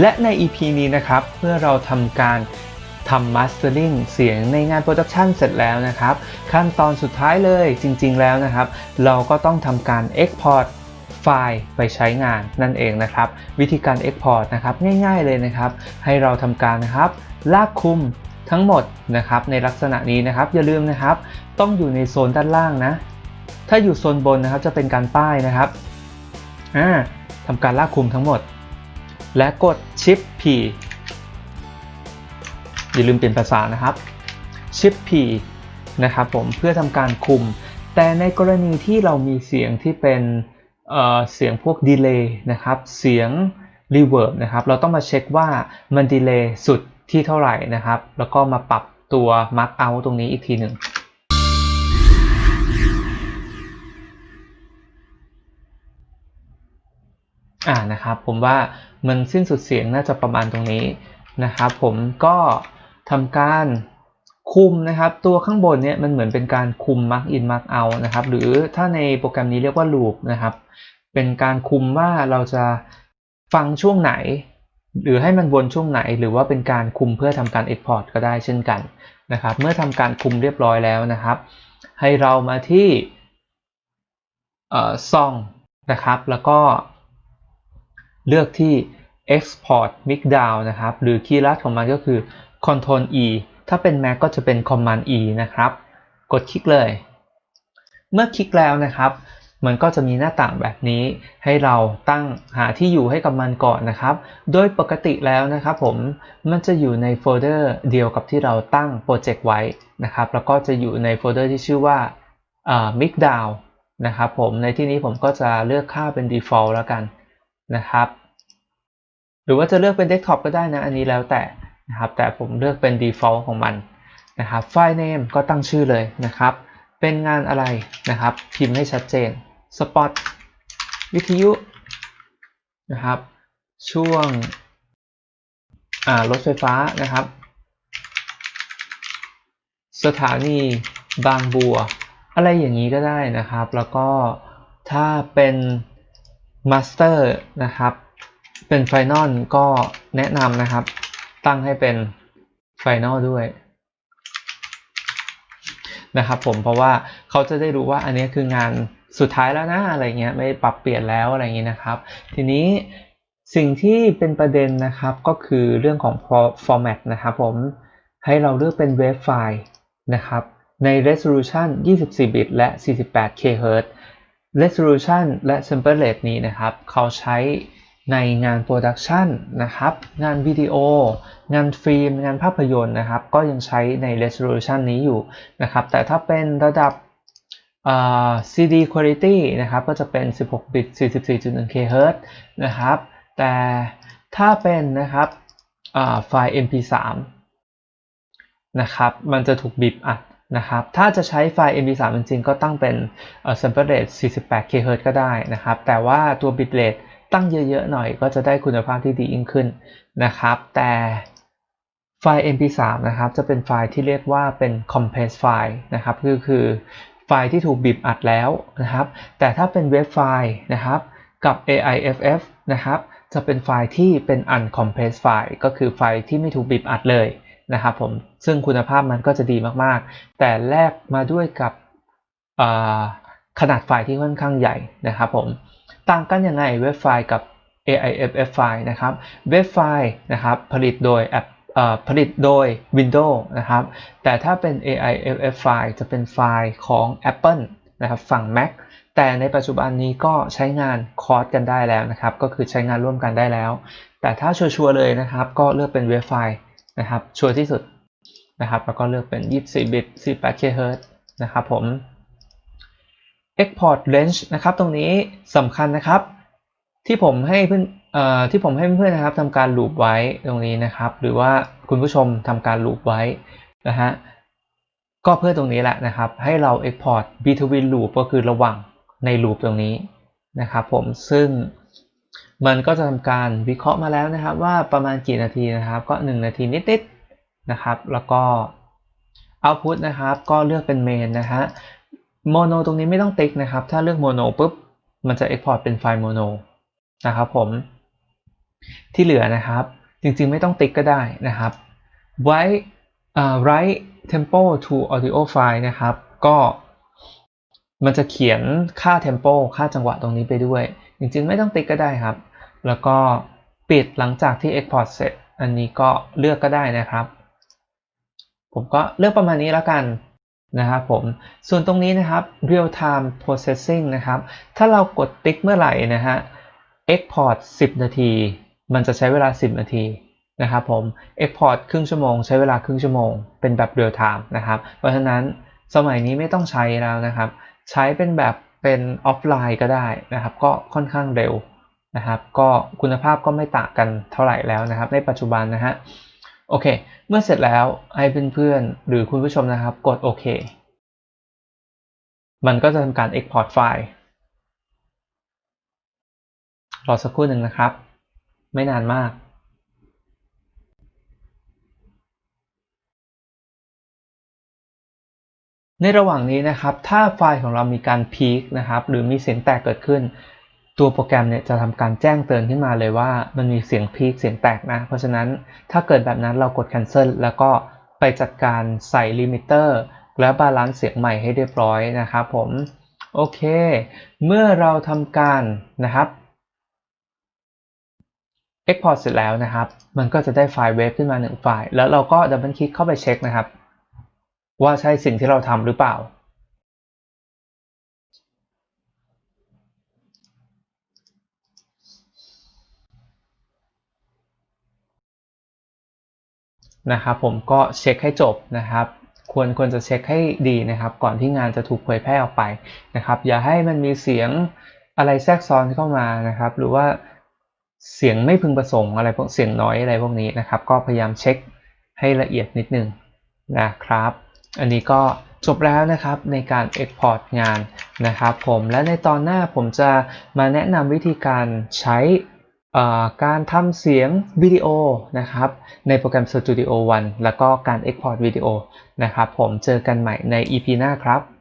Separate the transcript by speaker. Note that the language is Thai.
Speaker 1: และใน EP นี้นะครับ เมื่อเราทำการทำ mastering เสียงในงานโปรดักชันเสร็จแล้วนะครับ ขั้นตอนสุดท้ายเลยจริง ๆ แล้วนะครับ เราก็ต้องทำการ export ไฟล์ไปใช้งานนั่นเองนะครับ วิธีการ export นะครับง่ายๆเลยนะครับ ให้เราทำการนะครับ ลากคุมทั้งหมดนะครับในลักษณะนี้นะครับ อย่าลืมนะครับ ต้องอยู่ในโซนด้านล่างนะ ถ้าอยู่โซนบนนะครับจะเป็นการป้ายนะครับอ่าทำการลากคุมทั้งหมด และกด Shift P อย่าลืมเปลี่ยนภาษานะครับ Shift P นะครับผมเพื่อทำการคุม แต่ในกรณีที่เรามีเสียงที่เป็นเเสียงพวกดีเลย์นะครับ เสียง Reverb นะครับ เราต้องมาเช็คว่ามันดีเลย์สุดที่เท่าไหร่นะครับ แล้วก็มาปรับตัว Mark Out ตรงนี้อีกทีหนึ่ง อ่านะครับผมว่ามันสิ้นสุดเสียงน่าจะประมาณตรงนี้นะครับ ผมก็ทำการคุมนะครับ ตัวข้างบนเนี่ยมันเหมือนเป็นการคุม mark in mark out นะครับ หรือถ้าในโปรแกรมนี้เรียกว่า loop นะครับ เป็นการคุมว่าเราจะฟังช่วงไหน หรือให้มันวนช่วงไหน หรือว่าเป็นการคุมเพื่อทำการ export ก็ได้เช่นกันนะครับ เมื่อทำการคุมเรียบร้อยแล้วนะครับ ให้เรามาที่เอ่อ song นะครับ แล้วก็ เลือกที่ export mix down นะครับ หรือคีย์ลัดของมันก็คือ control e ถ้าเป็น Mac ก็จะเป็น command e นะครับ กดคลิกเลย เมื่อคลิกแล้วนะครับ มันก็จะมีหน้าต่างแบบนี้ ให้เราตั้งหาที่อยู่ให้กับมันก่อนนะครับ โดยปกติแล้วนะครับผม มันจะอยู่ในโฟลเดอร์เดียวกับที่เราตั้งโปรเจกต์ไว้นะครับ แล้วก็จะอยู่ในโฟลเดอร์ที่ชื่อว่า mix down นะครับผม ในที่นี้ผมก็จะเลือกค่าเป็น default แล้วกัน นะครับ หรือว่าจะเลือกเป็น desktop ก็ได้นะ อันนี้แล้วแต่นะครับ แต่ผมเลือกเป็น default ของมันนะครับไฟล์ name ก็ตั้งชื่อเลยนะครับ เป็นงานอะไรนะครับ พิมพ์ให้ชัดเจน spot วิทยุนะครับ ช่วงรถไฟฟ้านะครับ สถานีบางบัว อะไรอย่างนี้ก็ได้นะครับ แล้วก็ถ้าเป็น Master นะครับ เป็น Final ก็แนะนำนะครับ ตั้งให้เป็น Final ด้วยนะครับผมเพราะว่าเขาจะได้รู้ว่าอันนี้คืองานสุดท้ายแล้วนะอะไรเงี้ยไม่ปรับเปลี่ยนแล้วอะไรเงี้ยนะครับ ทีนี้สิ่งที่เป็นประเด็นนะครับก็คือเรื่องของ format นะครับผมให้เราเลือกเป็น wave file นะครับใน resolution 24 bit และ 48 kHz resolution และ sample rate นี้นะครับ เขาใช้ในงานโปรดักชันนะครับ งานวิดีโอ งานฟิล์ม งานภาพยนตร์นะครับ ก็ยังใช้ใน resolution นี้อยู่นะครับ แต่ถ้าเป็นระดับ CD quality นะครับ ก็จะเป็น 16 bit 44.1 kHz นะครับ แต่ถ้าเป็นนะครับไฟล์ MP3 นะครับ มันจะถูกบีบอัด นะครับ ถ้าจะใช้ไฟล์ MP3 จริงๆ ก็ตั้งเป็น sample rate 48 kHz ก็ได้นะครับ แต่ว่าตัว bit rate ตั้งเยอะๆ หน่อยก็จะได้คุณภาพที่ดียิ่งขึ้นนะครับ แต่ไฟล์ MP3 นะครับ จะเป็นไฟล์ที่เรียกว่าเป็น compressed ไฟล์นะครับ คือคือไฟล์ที่ถูกบีบอัดแล้วนะครับ แต่ถ้าเป็นเว็บไฟล์นะครับ กับ AIFF นะครับ จะเป็นไฟล์ที่เป็น uncompressed ไฟล์ ก็คือไฟล์ที่ไม่ถูกบีบอัดเลย นะครับผมซึ่งคุณภาพมันก็จะดีมากๆ แต่แลกมาด้วยกับขนาดไฟล์ที่ค่อนข้างใหญ่นะครับผมต่างกันยังไงเว็บไฟล์กับ AIFF ไฟล์นะครับเว็บไฟล์นะครับผลิตโดยแอปผลิตโดย Windows นะครับ แต่ถ้าเป็น AIFF ไฟล์จะเป็นไฟล์ของ Apple นะครับฝั่ง Mac แต่ในปัจจุบันนี้ก็ใช้งานคอร์สกันได้แล้วนะครับ ก็คือใช้งานร่วมกันได้แล้ว แต่ถ้าชัวร์เลยนะครับ ก็เลือกเป็นเว็บไฟล์ นะครับ ชัวร์ที่สุดนะครับ แล้วก็เลือกเป็น 24 bit 48 kHz นะครับผม export range นะครับ ตรงนี้สำคัญนะครับ ที่ผมให้เพื่อนที่ผมให้เพื่อนๆนะครับทำการลูปไว้ตรงนี้นะครับ หรือว่าคุณผู้ชมทำการลูปไว้นะฮะก็เพื่อตรงนี้แหละนะครับ ให้เรา export between loop ก็คือระหว่างในลูปตรงนี้นะครับผมซึ่ง มันก็จะทำการวิเคราะห์มาแล้วนะครับ ว่าประมาณกี่นาทีนะครับ ก็ 1 นาทีนิดๆนะครับ แล้วก็ output นะครับก็เลือกเป็น main นะฮะโมโนตรงนี้ไม่ต้องติ๊กนะครับ ถ้าเลือกโมโนปุ๊บ มันจะ export เป็นไฟล์โมโนนะครับผม ที่เหลือนะครับ จริงๆไม่ต้องติ๊กก็ได้นะครับ write อ่า write tempo to audio file นะครับ ก็มันจะเขียนค่า tempo ค่าจังหวะตรงนี้ไปด้วย จริงๆไม่ต้องติ๊กก็ได้ครับ แล้วก็ปิดหลังจากที่ export เสร็จ อันนี้ก็เลือกก็ได้นะครับ ผมก็เลือกประมาณนี้แล้วกันนะครับผม ส่วนตรงนี้นะครับ real time processing นะครับ ถ้าเรากดติ๊กเมื่อไหร่นะฮะ export 10 นาที มันจะใช้เวลา 10 นาทีนะครับผม export ครึ่งชั่วโมง ใช้เวลาครึ่งชั่วโมง เป็นแบบ real time นะครับ เพราะฉะนั้นสมัยนี้ไม่ต้องใช้แล้วนะครับ ใช้เป็นแบบ เป็นออฟไลน์ก็ได้นะครับ ก็ค่อนข้างเร็วนะครับ ก็คุณภาพก็ไม่ต่างกันเท่าไหร่แล้วนะครับ ในปัจจุบันนะฮะโอเค เมื่อเสร็จแล้วให้เพื่อนๆหรือคุณผู้ชมนะครับ กดโอเคมันก็จะทำการ Export ไฟล์ รอสักครู่หนึ่งนะครับ ไม่นานมาก ในระหว่างนี้นะครับ ถ้าไฟล์ของเรามีการพีคนะครับ หรือมีเสียงแตกเกิดขึ้น ตัวโปรแกรมเนี่ยจะทำการแจ้งเตือนขึ้นมาเลยว่ามันมีเสียงพีคเสียงแตกนะ เพราะฉะนั้นถ้าเกิดแบบนั้นเรากด cancel แล้วก็ไปจัดการใส่ลิมิเตอร์และบาลานซ์เสียงใหม่ให้เรียบร้อยนะครับผม โอเค เมื่อเราทำการนะครับ Export เสร็จแล้วนะครับ มันก็จะได้ไฟล์เวฟขึ้นมา 1 ไฟล์ แล้วเราก็ดับเบิลคลิกเข้าไปเช็คนะครับ ว่าใช่สิ่งที่เราทำหรือเปล่านะครับผมก็เช็คให้จบนะครับ ควรควรจะเช็คให้ดีนะครับ ก่อนที่งานจะถูกเผยแพร่ออกไปนะครับ อย่าให้มันมีเสียงอะไรแทรกซ้อนเข้ามานะครับ หรือว่าเสียงไม่พึงประสงค์อะไรพวกเสียงน้อยอะไรพวกนี้นะครับ ก็พยายามเช็คให้ละเอียดนิดนึงนะครับ อันนี้ก็จบแล้วนะครับในการ Export งานนะครับผมและในตอนหน้าผมจะมาแนะนำวิธีการใช้การทำเสียงวิดีโอนะครับในโปรแกรม Studio One แล้วก็การ Export วิดีโอนะครับผมเจอกันใหม่ใน EP หน้าครับ